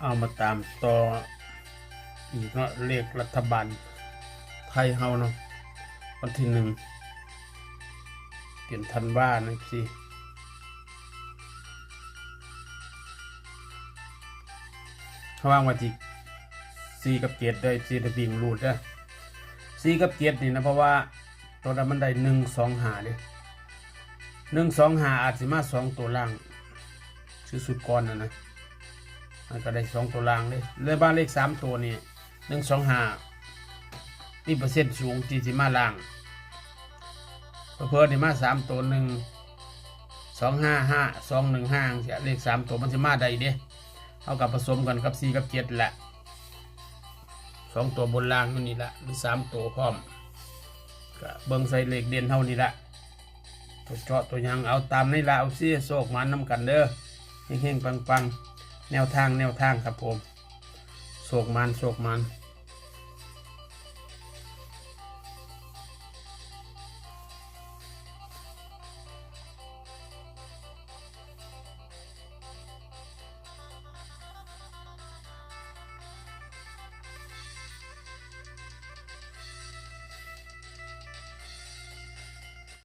เอามาตามต่ออีกเนาะเลขรัฐบาลไทยเฮาเนาะวันที่หนึ่งเปลี่ยนทันว่านะสิเขาว่างวันที่สี่กับเจ็ดได้สี่ตะบิงรูดนะสี่กับเจ็ดนี่นะเพราะว่าตัวนั้นมันได้หนึ่งสองหาเลยหนึ่งสองหาอาจสิมาสองตัวล่างชื่อสุดก่อนนะนะ มันก็ได้สองตัวล่างเลยเลยบ้านเลขสามตัวนี่หนึ่งสองห้านี่เปอร์เซ็นต์สูงที่สิมาล่างเพิ่มที่มาสามตัวหนึ่งสองห้าห้าสองหนึ่งห้าเสียเลขสามตัวมันสิมาได้เด้เอากับผสมกันกับสี่กับเจ็ดแหละสองตัวบนล่างนี่แหละหรือสามตัวพร้อมก็เบิ้งใส่เลขเด่นเท่านี้ละตัวเจาะตัวยังเอาตามนี่ละเอาซี่โศกมันน้ำกันเด้อเฮงๆปังๆ แนวทางแนวทางครับผมโศกมันโศกมัน